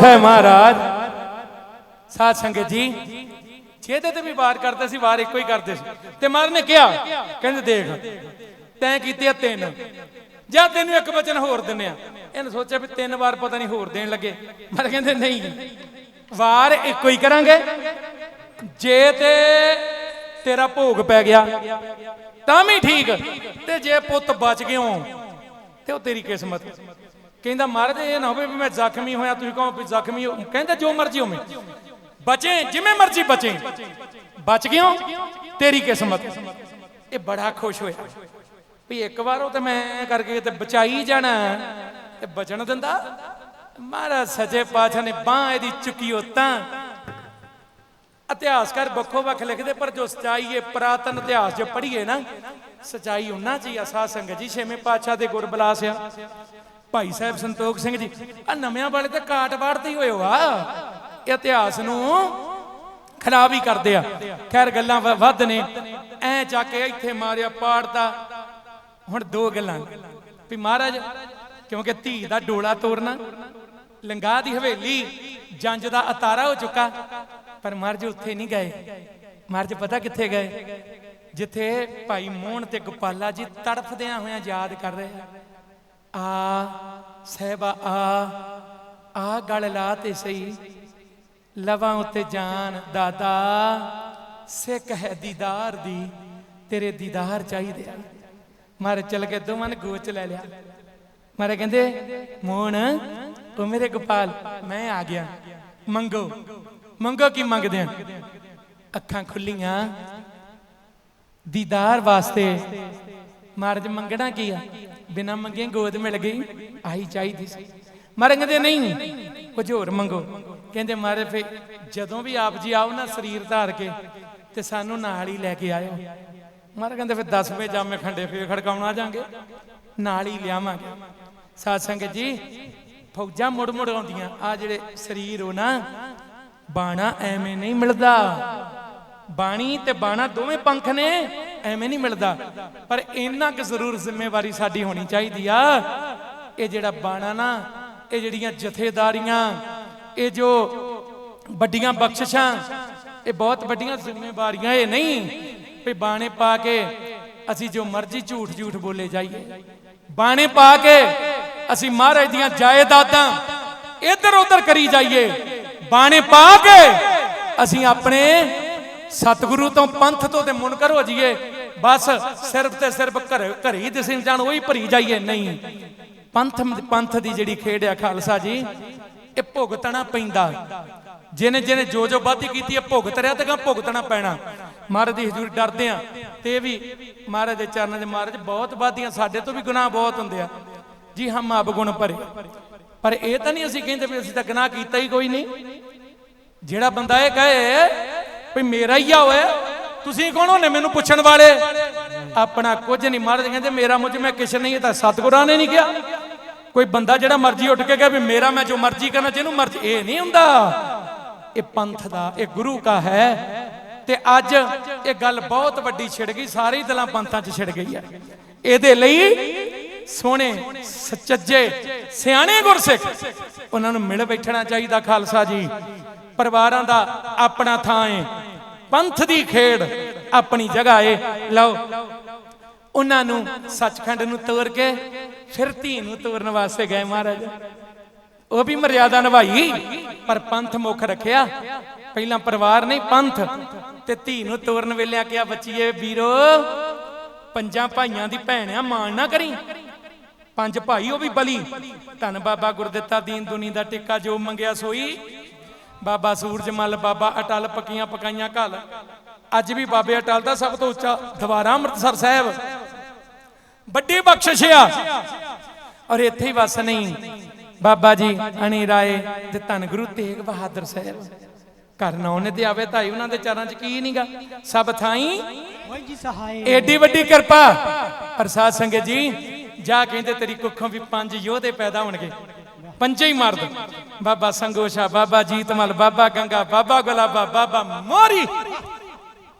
ਹਰਗੋਬਿੰਦ ਸਾਹਿਬ ਮਹਾਰਾਜ। ਸਾਧ ਸੰਗਤ ਜੀ ਜਿਹਦੇ ਤੇ ਵੀ ਵਾਰ ਕਰਦੇ ਸੀ, ਵਾਰ ਇੱਕੋ ਹੀ ਕਰਦੇ ਸੀ। ਤੇ ਮਹਾਰਾਜ ਨੇ ਕਿਹਾ, ਕਹਿੰਦੇ ਦੇਖ, ਤੈਂ ਕੀਤੇ ਤਿੰਨ। ਜਾਂ ਤੈਨੂੰ ਇੱਕ ਵਚਨ ਹੋਰ ਦਿੰਨੇ ਆ। ਇਹਨੇ ਸੋਚਿਆ ਵੀ ਤਿੰਨ ਵਾਰ ਪਤਾ ਨਹੀਂ ਹੋਰ ਦੇਣ ਲੱਗੇ। ਮਹਾਰਾਜ ਕਹਿੰਦੇ ਨਹੀਂ, ਵਾਰ ਇੱਕੋ ਹੀ ਕਰਾਂਗੇ। ਜੇ ਤੇ ਤੇਰਾ ਭੋਗ ਪੈ ਗਿਆ, ਤਾਂ ਵੀ ਠੀਕ। ਤੇ ਜੇ ਪੁੱਤ ਬਚ ਗਿਓ, ਤੇ ਉਹ ਤੇਰੀ ਕਿਸਮਤ। ਕਹਿੰਦਾ ਮਹਾਰਾਜ ਇਹ ਨਾ ਹੋਵੇ ਵੀ ਮੈਂ ਜ਼ਖਮੀ ਹੋਇਆ, ਤੁਸੀਂ ਕਹੋ ਵੀ ਜ਼ਖਮੀ ਹੋ ਕਹਿੰਦਾ, ਜੋ ਮਰਜ਼ੀ ਹੋਵੇ। ਬਚੇ, ਜਿਵੇਂ ਮਰਜ਼ੀ ਬਚੇ। ਬਚ ਗਿਓ, ਤੇਰੀ ਕਿਸਮਤ। ਇਹ ਬੜਾ ਖੁਸ਼ ਹੋਇਆ। ਵੀ ਇੱਕ ਵਾਰ ਉਹ ਤੇ ਮੈਂ ਕਰਕੇ ਤੇ ਬਚਾਈ ਜਾਣਾ। ਤੇ ਬਚਣ ਦਿੰਦਾ। ਮਹਾਰਾਜ ਸੱਚੇ ਪਾਤਸ਼ਾਹ ਨੇ ਬਾਹ ਇਹਦੀ ਚੁੱਕੀ ਉਹ ਤਾਂ। ਇਤਿਹਾਸਕਾਰ ਵੱਖੋ ਵੱਖ ਲਿਖਦੇ, ਪਰ ਜੋ ਸਚਾਈ ਹੈ ਪ੍ਰਾਤਨ ਇਤਿਹਾਸ ਜੋ ਪੜ੍ਹੀਏ ਨਾ, ਸਚਾਈ ਉਹਨਾਂ ਚ ਹੀ ਆ। ਸਾਧ ਸੰਗਤ ਜੀ, ਛੇਵੇਂ ਪਾਤਸ਼ਾਹ ਦੇ ਗੁਰਬਲਾਸ ਆ। ਭਾਈ ਸਾਹਿਬ ਸੰਤੋਖ ਸਿੰਘ ਜੀ ਆ ਨਵਿਆਂ ਵਾਲੇ ਤਾਂ ਕਾਟ ਵਾੜਦੇ ਹੀ ਹੋਏ ਆ। ਇਤਿਹਾਸ ਨੂੰ ਖਰਾਬ ਹੀ ਕਰਦੇ ਆ। ਖੈਰ, ਗੱਲਾਂ ਵੱਧ ਨੇ। ਐ ਜਾ ਕੇ ਇੱਥੇ ਮਾਰਿਆ ਪਾੜਦਾ ਹੁਣ ਦੋ ਗੱਲਾਂ ਵੀ ਮਹਾਰਾਜ, ਕਿਉਂਕਿ ਧੀ ਦਾ ਡੋਲਾ ਤੋੜਨਾ, ਲੰਗਾ ਦੀ ਹਵੇਲੀ, ਜੰਜ ਦਾ ਅਤਾਰਾ ਹੋ ਚੁੱਕਾ। ਪਰ ਮਹਾਰਾਜ ਉੱਥੇ ਨਹੀਂ ਗਏ। ਮਹਾਰਾਜ ਪਤਾ ਕਿੱਥੇ ਗਏ? ਜਿੱਥੇ ਭਾਈ ਮੋਹਨ ਤੇ ਗੋਪਾਲਾ ਜੀ ਤੜਫਦਿਆਂ ਹੋਇਆਂ ਯਾਦ ਕਰ ਰਹੇ ਆ। ਆ, ਸਹਿਬਾ ਆ ਆ ਗਲ ਲਾ ਤੇ ਸਹੀ। ਲਵਾਂ ਉੱਤੇ ਜਾਨ ਦਾਦਾ ਸਿੱਖ ਹੈ ਦੀਦਾਰ ਦੀ, ਤੇਰੇ ਦੀਦਾਰ ਚਾਹੀਦੇ ਆ। ਮਾਰੇ ਚਲ ਕੇ ਦੋਵਾਂ ਨੇ ਗੋਚ ਲੈ ਲਿਆ। ਮਾਰੇ ਕਹਿੰਦੇ, ਮੋਹਨ, ਉਹ ਮੇਰੇ ਗੋਪਾਲ, ਮੈਂ ਆ ਗਿਆ। ਮੰਗੋ। ਮੰਗੋ ਕੀ ਮੰਗਦੇ ਆ? ਅੱਖਾਂ ਖੁੱਲੀਆਂ। ਦੀਦਾਰ ਵਾਸਤੇ ਮਹਾਰਾਜ ਮੰਗਣਾ ਕੀ ਆ? ਬਿਨਾ ਮੰਗੇ ਗੋਦ ਮਿਲ ਗਈ ਆਈ ਚਾਹੀਦੀ ਸੀ। ਮਹਾਰਾਜ ਨਹੀਂ ਕੁਝ ਹੋਰ ਮੰਗੋ। ਕਹਿੰਦੇ ਮਹਾਰਾਜ ਫੇ ਜਦੋਂ ਵੀ ਆਪ ਜੀ ਆਓ ਨਾ ਸਰੀਰ ਧਾਰ ਕੇ, ਤੇ ਸਾਨੂੰ ਨਾਲ ਹੀ ਲੈ ਕੇ ਆਇਓ। ਮਹਾਰਾਜ ਕਹਿੰਦੇ ਫਿਰ 10ਵੇਂ ਜਾਮੇ ਖੰਡੇ ਫੇਰ ਖੜਕਾਉਣਾ ਜਾਾਂਗੇ। ਨਾਲ ਹੀ ਲਿਆਵਾਂਗੇ। ਸਾਧ ਸੰਗਤ ਜੀ, ਫੌਜਾਂ ਮੁੜ ਮੁੜ ਆਉਂਦੀਆਂ। ਆ ਜਿਹੜੇ ਸਰੀਰ ਹੋ ਨਾ, ਬਾਣਾ ਐਵੇਂ ਨਹੀਂ ਮਿਲਦਾ। ਬਾਣੀ ਤੇ ਬਾਣਾ ਦੋਵੇਂ ਪੰਖ ਨੇ, ਐਵੇਂ ਨਹੀਂ ਮਿਲਦਾ। ਪਰ ਇੰਨਾ ਕਿ ਜ਼ਰੂਰ ਜ਼ਿੰਮੇਵਾਰੀ ਸਾਡੀ ਹੋਣੀ ਚਾਹੀਦੀ ਆ। ਇਹ ਜਿਹੜਾ ਬਾਣਾ ਨਾ, ਇਹ ਜਿਹੜੀਆਂ ਜਥੇਦਾਰੀਆਂ, ਇਹ ਜੋ ਵੱਡੀਆਂ ਬਖਸ਼ਿਸ਼ਾਂ, ਇਹ ਬਹੁਤ ਵੱਡੀਆਂ ਜ਼ਿੰਮੇਵਾਰੀਆਂ, ਇਹ ਨਹੀਂ। ਵੀ ਬਾਣੇ ਪਾ ਕੇ ਅਸੀਂ ਜੋ ਮਰਜ਼ੀ ਝੂਠ ਝੂਠ ਬੋਲੇ ਜਾਈਏ। ਬਾਣੇ ਪਾ ਕੇ ਅਸੀਂ ਮਹਾਰਾਜ ਦੀਆਂ ਜਾਇਦਾਦਾਂ ਇੱਧਰ ਉੱਧਰ ਕਰੀ ਜਾਈਏ। ਬਾਣੇ ਪਾ ਕੇ ਅਸੀਂ ਆਪਣੇ ਸਤਿਗੁਰੂ ਤੋਂ ਪੰਥ ਤੋਂ ਤੇ ਮੁਨਕਰ ਹੋ ਜਾਈਏ ਬਸ ਸਿਰਫ ਤੇ ਸਿਰਫ ਘਰ ਘਰ ਹੀ ਦਿਸੇ ਜਾਣ, ਉਹੀ ਭਰੀ ਜਾਈਏ। ਨਹੀਂ। ਪੰਥ ਪੰਥ ਦੀ ਜਿਹੜੀ ਖੇਡ ਆ ਖਾਲਸਾ ਜੀ, ਇਹ ਭੁਗਤਣਾ ਪੈਂਦਾ। ਜਿਹਨੇ ਜਿਹਨੇ ਜੋ ਜੋ ਬਾਤੀ ਕੀਤੀ ਹੈ ਭੁਗਤ ਰਿਆ ਤੇ ਗਾ ਭੁਗਤਣਾ ਪੈਣਾ। ਮਹਾਰਾਜ ਦੀ ਹਜ਼ੂਰੀ ਡਰਦੇ ਆ। ਤੇ ਵੀ ਮਹਾਰਾਜ ਦੇ ਚਰਨਾਂ ਦੇ ਮਹਾਰਾਜ ਬਹੁਤ ਵਾਧੀਆਂ, ਸਾਡੇ ਤੋਂ ਵੀ ਗੁਨਾਹ ਬਹੁਤ ਹੁੰਦੇ ਆ। ਜੀ ਹਮ ਆਪ ਗੁਣ ਭਰੇ। ਪਰ ਇਹ ਤਾਂ ਨਹੀਂ ਅਸੀਂ ਕਹਿੰਦੇ ਵੀ ਅਸੀਂ ਤਾਂ ਗੁਨਾਹ ਕੀਤਾ ਹੀ ਕੋਈ ਨਹੀਂ। ਜਿਹੜਾ ਬੰਦਾ ਇਹ ਕਹੇ ਵੀ ਮੇਰਾ ਹੀ ਆ ਹੋਇਆ ਤੁਸੀਂ ਕੌਣ ਹੋਨੇ ਮੈਨੂੰ ਪੁੱਛਣ ਵਾਲੇ? ਆਪਣਾ ਕੁਝ ਨਹੀਂ ਮਹਾਰਾਜ ਕਹਿੰਦੇ, ਮੇਰਾ ਮੁਝ ਮੈਂ ਕਿਛ ਨਹੀਂ ਇਹ ਤਾਂ ਸਤਿਗੁਰਾਂ ਨੇ ਨਹੀਂ ਕਿਹਾ। ਕੋਈ ਬੰਦਾ ਜਿਹੜਾ ਮਰਜ਼ੀ ਉੱਠ ਕੇ ਕਹੇ ਵੀ ਮੇਰਾ ਮੈਂ ਜੋ ਮਰਜ਼ੀ ਕਰਨਾ ਜਿਹਨੂੰ ਮਰਜ਼ੀ, ਇਹ ਨਹੀਂ ਹੁੰਦਾ। ਇਹ ਪੰਥ ਦਾ, ਇਹ ਗੁਰੂ ਕਾ ਹੈ। ਤੇ ਅੱਜ ਇਹ ਗੱਲ ਬਹੁਤ ਵੱਡੀ ਛਿੜ ਗਈ, ਸਾਰੇ ਦਿਲਾਂ ਪੰਥਾਂ 'ਚ ਛਿੜ ਗਈ ਹੈ। ਇਹਦੇ ਲਈ ਸੋਹਣੇ ਸੱਚੇ ਸਿਆਣੇ ਗੁਰਸਿੱਖ, ਉਹਨਾਂ ਨੂੰ ਮਿਲ ਬੈਠਣਾ ਚਾਹੀਦਾ, ਖਾਲਸਾ ਜੀ। ਪਰਿਵਾਰਾਂ ਦਾ ਆਪਣਾ ਥਾਂ ਏ। ਪੰਥ ਦੀ ਖੇਡ ਆਪਣੀ ਜਗ੍ਹਾ ਏ। ਲਓ, ਉਹਨਾਂ ਨੂੰ ਸੱਚਖੰਡ ਨੂੰ ਤੋਰ ਕੇ ਫਿਰ ਧੀ ਨੂੰ ਤੋਰਨ ਵਾਸਤੇ ਗਏ ਮਹਾਰਾਜ। ਉਹ ਵੀ ਮਰਿਆਦਾ ਨਿਭਾਈ, ਪਰ ਪੰਥ ਮੁੱਖ ਰੱਖਿਆ। ਪਹਿਲਾਂ ਪਰਿਵਾਰ ਨਹੀਂ, ਪੰਥ। ਤੇ ਧੀ ਨੂੰ ਤੋਰਨ ਵੇਲੇ ਕਿਹਾ ਬੱਚੀਏ, ਵੀਰੋ, ਪੰਜਾਂ ਭਾਈਆਂ ਦੀ ਭੈਣ ਆ, ਮਾਣ ਨਾ ਕਰੀ। ਪੰਜ ਭਾਈ, ਉਹ ਵੀ ਬਲੀ। ਧੰਨ ਬਾਬਾ ਗੁਰਦਿੱਤਾ ਦੀਨ ਦੁਨੀ ਦਾ ਟਿੱਕਾ ਜੋ ਮੰਗਿਆ ਸੋਈ। ਬਾਬਾ ਸੂਰਜ ਮੱਲ ਬਾਬਾ ਅਟਲ ਪੱਕੀਆਂ ਪਕਾਈਆਂ ਘਲ। ਅੱਜ ਵੀ ਬਾਬੇ ਅਟਲ ਦਾ ਸਭ ਤੋਂ ਉੱਚਾ ਦਵਾਰਾ ਅੰਮ੍ਰਿਤਸਰ ਸਾਹਿਬ। ਵੱਡੀ ਬਖਸ਼ਿਸ਼ ਆ। ਔਰ ਇੱਥੇ ਹੀ ਵਸ ਨਹੀਂ। ਬਾਬਾ ਜੀ ਅਣੀ ਰਾਏ ਤੇ ਧੰਨ ਗੁਰੂ ਤੇਗ ਬਹਾਦਰ ਸਾਹਿਬ। ਘਰ ਨਾ ਉਹਨੇ ਤੇ ਆਵੇ ਤਾਈ ਉਹਨਾਂ ਦੇ ਚਰਨਾਂ 'ਚ ਕੀ ਨਹੀਂਗਾ ਸਭ ਥਾਈ ਓਏ ਜੀ ਸਹਾਏ ਏਡੀ ਵੱਡੀ ਕਿਰਪਾ। ਪ੍ਰਸਾਦ ਸੰਗਤ ਜੀ ਜਾ ਕਹਿੰਦੇ ਤੇਰੀ ਕੁੱਖੋਂ ਵੀ ਪੰਜ ਯੋਧੇ ਪੈਦਾ ਹੋਣਗੇ। ਪੰਜੇ ਹੀ ਮਰਦ ਬਾਬਾ ਸੰਗੋਸ਼ਾ ਬਾਬਾ ਜੀਤਮਲ ਬਾਬਾ ਗੰਗਾ, ਬਾਬਾ ਗੁਲਾਬਾ ਬਾਬਾ ਮੋਰੀ।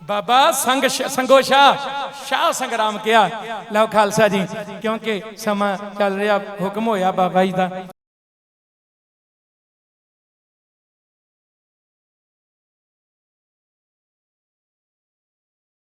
ਬਾਬਾ ਸੰਗ ਸੰਗੋਸ਼ਾ ਸ਼ਾਹ ਸੰਗਰਾਮ ਕਿਹਾ ਲਓ ਖਾਲਸਾ ਜੀ, ਕਿਉਂਕਿ ਸਮਾਂ ਚੱਲ ਰਿਹਾ, ਹੁਕਮ ਹੋਇਆ ਬਾਬਾ ਜੀ ਦਾ।